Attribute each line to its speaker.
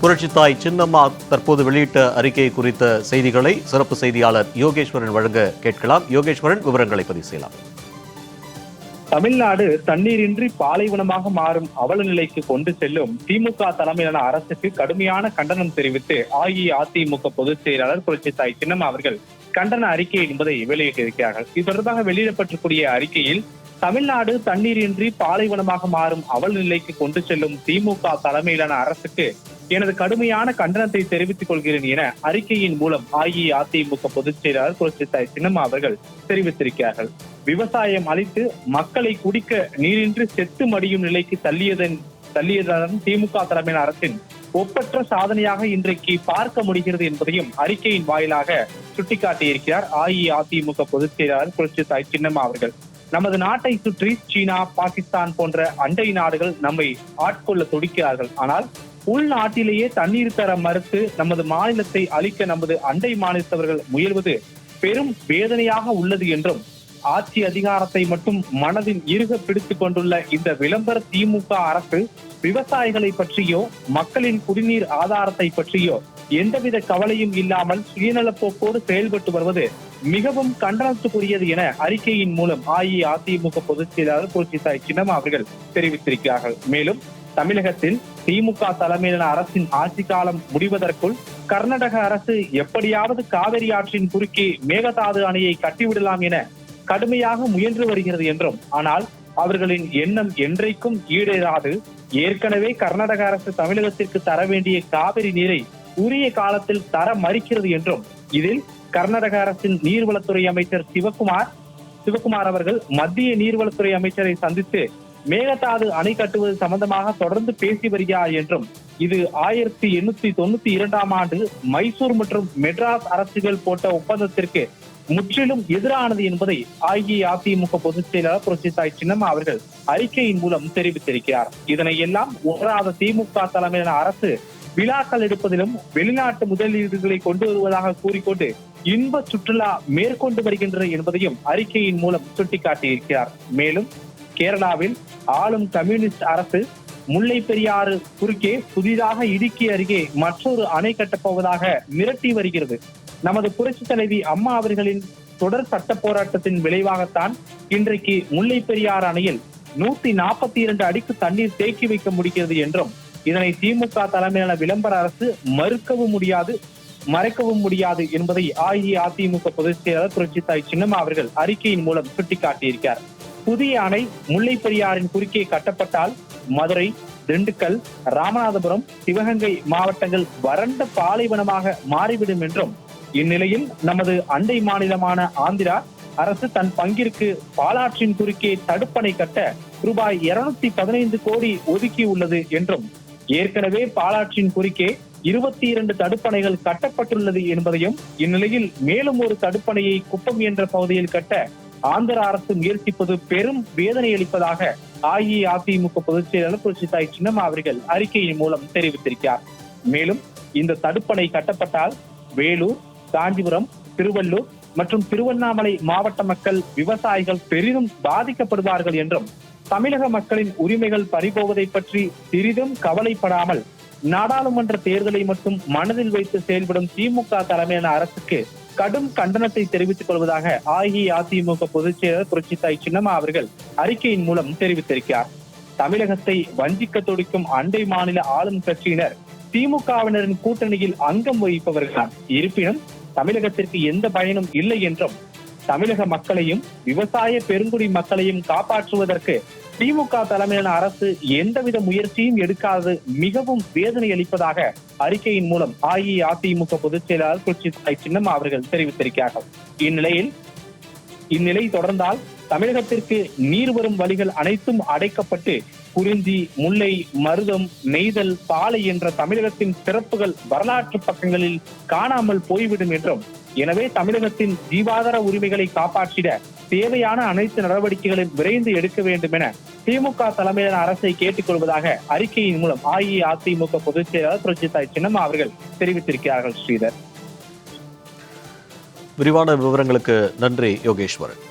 Speaker 1: புரட்சித்தாய் சின்னம்மா தற்போது வெளியிட்ட அறிக்கை குறித்த செய்திகளை சிறப்பு செய்தியாளர் யோகேஸ்வரன் வழங்க கேட்கலாம். யோகேஸ்வரன் விவரங்களை பதிவு செய்யலாம்.
Speaker 2: தமிழ்நாடு தண்ணீரின்றி பாலைவனமாக மாறும் அவல நிலைக்கு கொண்டு செல்லும் திமுக தலைமையிலான அரசுக்கு கடுமையான கண்டனம் தெரிவித்து அஇஅதிமுக பொதுச் செயலாளர் புரட்சித்தாய் சின்னம்மா அவர்கள் கண்டன அறிக்கை என்பதை வெளியிட்டிருக்கிறார்கள். இது தொடர்பாக வெளியிடப்பட்டிருக்கூடிய அறிக்கையில் தமிழ்நாடு தண்ணீரின்றி பாலைவனமாக மாறும் அவல் நிலைக்கு கொண்டு செல்லும் திமுக தலைமையிலான அரசுக்கு எனது கடுமையான கண்டனத்தை தெரிவித்துக் கொள்கிறேன் என அறிக்கையின் மூலம் அஇஅதிமுக பொதுச் செயலாளர் புரட்சித்தாய் சின்னம்மா அவர்கள் தெரிவித்திருக்கிறார்கள். விவசாயம் அழித்து மக்களை குடிக்க நீரின்றி செத்து மடியும் நிலைக்கு தள்ளியதன் தள்ளியதன் திமுக தலைமையிலான அரசின் ஒப்பற்ற சாதனையாக இன்றைக்கு பார்க்க முடிகிறது என்பதையும் அறிக்கையின் வாயிலாக சுட்டிக்காட்டியிருக்கிறார் அஇஅதிமுக பொதுச் செயலாளர் புரட்சித்தாய் சின்னம்மா அவர்கள். நமது நாட்டை சுற்றி சீனா பாகிஸ்தான் போன்ற அண்டை நாடுகள் நம்மை ஆட்கொள்ள துடிக்கிறார்கள். ஆனால் உள்நாட்டிலேயே தண்ணீர் தர மறுத்து நமது மாநிலத்தை அழிக்க நமது அண்டை மாநிலத்தவர்கள் முயல்வது பெரும் வேதனையாக உள்ளது என்றும் ஆட்சி அதிகாரத்தை மட்டும் மனதில் இருக பிடித்துக் கொண்டுள்ள இந்த விளம்பர திமுக அரசு விவசாயிகளை பற்றியோ மக்களின் குடிநீர் ஆதாரத்தை பற்றியோ எந்தவித கவலையும் இல்லாமல் சுயநலப்போக்கோடு செயல்பட்டு வருவது மிகவும் கண்டனத்துக்குரியது என அறிக்கையின் மூலம் அஇஅதிமுக பொதுச் செயலாளர் புரட்சித்தாய் சின்னம்மா அவர்கள் தெரிவித்திருக்கிறார்கள். மேலும் தமிழகத்தில் திமுக தலைமையிலான அரசின் ஆட்சி காலம் முடிவதற்குள் கர்நாடக அரசு எப்படியாவது காவிரி ஆற்றின் குறுக்கே மேகதாது அணையை கட்டிவிடலாம் என கடுமையாக முயன்று வருகிறது என்றும் ஆனால் அவர்களின் எண்ணம் என்றைக்கும் ஈடேறாது. ஏற்கனவே கர்நாடக அரசு தமிழகத்திற்கு தர வேண்டிய காவிரி நீரை உரிய காலத்தில் தர மறுக்கிறது என்றும் இதில் கர்நாடக அரசின் நீர்வளத்துறை அமைச்சர் சிவகுமார் சிவகுமார் அவர்கள் மத்திய நீர்வளத்துறை அமைச்சரை சந்தித்து மேகதாது அணை கட்டுவது சம்பந்தமாக தொடர்ந்து பேசி வருகிறார் என்றும் இது ஆயிரத்தி எண்ணூத்தி தொண்ணூத்தி இரண்டாம் ஆண்டு மைசூர் மற்றும் மெட்ராஸ் அரசுகள் போட்ட ஒப்பந்தத்திற்கு முற்றிலும் எதிரானது என்பதை அஇஅதிமுக பொதுச் செயலாளர் புரட்சிசாய் சின்னம்மா அவர்கள் அறிக்கையின் மூலம் தெரிவித்திருக்கிறார். இதனை எல்லாம் உணராத திமுக தலைமையிலான அரசு விழாக்கள் எடுப்பதிலும் வெளிநாட்டு முதலீடுகளை கொண்டு வருவதாக கூறிக்கொண்டு இன்ப சுற்றுலா மேற்கொண்டு வருகின்றது என்பதையும் அறிக்கையின் மூலம் சுட்டிக்காட்டியிருக்கிறார். மேலும் கேரளாவில் ஆளும் கம்யூனிஸ்ட் அரசு முல்லை பெரியாறு குறுக்கே புதிதாக இடுக்கி அருகே மற்றொரு அணை கட்டப்போவதாக மிரட்டி வருகிறது. நமது புரட்சி தலைவி அம்மா அவர்களின் தொடர் சட்ட போராட்டத்தின் விளைவாகத்தான் இன்றைக்கு முல்லை பெரியாறு அணையில் நூத்தி நாற்பத்தி இரண்டு அடிக்கு தண்ணீர் தேக்கி வைக்க முடிகிறது என்றும் இதனை திமுக தலைமையிலான விளம்பர அரசு மறுக்கவும் முடியாது மறைக்கவும் முடியாது என்பதை அஇஅதிமுக பொதுச் செயலாளர் புரட்சித்தாய் சின்னம்மா அவர்கள் அறிக்கையின் மூலம் சுட்டிக்காட்டியிருக்கிறார். புதிய அணை முல்லை பெரியாரின் குறுக்கே கட்டப்பட்டால் மதுரை திண்டுக்கல் ராமநாதபுரம் சிவகங்கை மாவட்டங்கள் வறண்ட பாலைவனமாக மாறிவிடும் என்றும் இந்நிலையில் நமது அண்டை மாநிலமான ஆந்திரா அரசு தன் பங்கிற்கு பாலாற்றின் குறுக்கே தடுப்பணை கட்ட ரூபாய் இருநூத்தி பதினைந்து கோடி ஒதுக்கி உள்ளது என்றும் ஏற்கனவே பாலாற்றின் குறுக்கே இருபத்தி இரண்டு தடுப்பணைகள் கட்டப்பட்டுள்ளது என்பதையும் இந்நிலையில் மேலும் ஒரு தடுப்பணையை குப்பம் என்ற பகுதியில் கட்ட ஆந்திர அரசு முயற்சிப்பது பெரும் வேதனை அளிப்பதாக அஇஅதிமுக பொதுச் செயலாளர் புரட்சித்தாய் சின்னம்மா அவர்கள் அறிக்கையின் மூலம் தெரிவித்திருக்கிறார். மேலும் இந்த தடுப்பணை கட்டப்பட்டால் வேலூர் காஞ்சிபுரம் திருவள்ளூர் மற்றும் திருவண்ணாமலை மாவட்ட மக்கள் விவசாயிகள் பெரிதும் பாதிக்கப்படுவார்கள் என்றும் தமிழக மக்களின் உரிமைகள் பறிபோவதை பற்றி சிறிதும் கவலைப்படாமல் நாடாளுமன்ற தேர்தலை மட்டும் மனதில் வைத்து செயல்படும் திமுக தலைமையிலான அரசுக்கு கடும் கண்டனத்தை தெரிவித்துக் கொள்வதாக அஇஅதிமுக பொதுச் செயலர் புரட்சித்தாய் சின்னம்மா அவர்கள் அறிக்கையின் மூலம் தெரிவித்திருக்கிறார். தமிழகத்தை வஞ்சிக்க துடிக்கும் அண்டை மாநில ஆளும் கட்சியினர் திமுகவினரின் கூட்டணியில் அங்கம் வகிப்பவர்களாம். இருப்பினும் தமிழகத்திற்கு எந்த பயனும் இல்லை என்றும் தமிழக மக்களையும் விவசாய பெருங்குடி மக்களையும் காப்பாற்றுவதற்கு திமுக தலைமையிலான அரசு எந்தவித முயற்சியும் எடுக்காதது மிகவும் வேதனை அளிப்பதாக அறிக்கையின் மூலம் அஇஅதிமுக பொதுச் செயலாளர் புரட்சி சின்னம்மா அவர்கள் தெரிவித்திருக்கிறார்கள். இந்நிலையில் இந்நிலை தொடர்ந்தால் தமிழகத்திற்கு நீர் வரும் வழிகள் அனைத்தும் அடைக்கப்பட்டு குறிஞ்சி முல்லை மருதம் நெய்தல் பாலை என்ற தமிழகத்தின் சிறப்புகள் வரலாற்று பக்கங்களில் காணாமல் போய்விடும் என்றும் எனவே தமிழகத்தின் ஜீவாதார உரிமைகளை காப்பாற்றிட தேவையான அனைத்து நடவடிக்கைகளையும் விரைந்து எடுக்க வேண்டும் என திமுக தலைமையிலான அரசை கேட்டுக்கொள்வதாக அறிக்கையின் மூலம் அஇஅதிமுக பொதுச் செயலாளர் புரட்சித்தாய் சின்னம்மா அவர்கள் தெரிவித்திருக்கிறார்கள் ஸ்ரீதர்.
Speaker 1: விரிவான விவரங்களுக்கு நன்றி யோகேஸ்வரன்.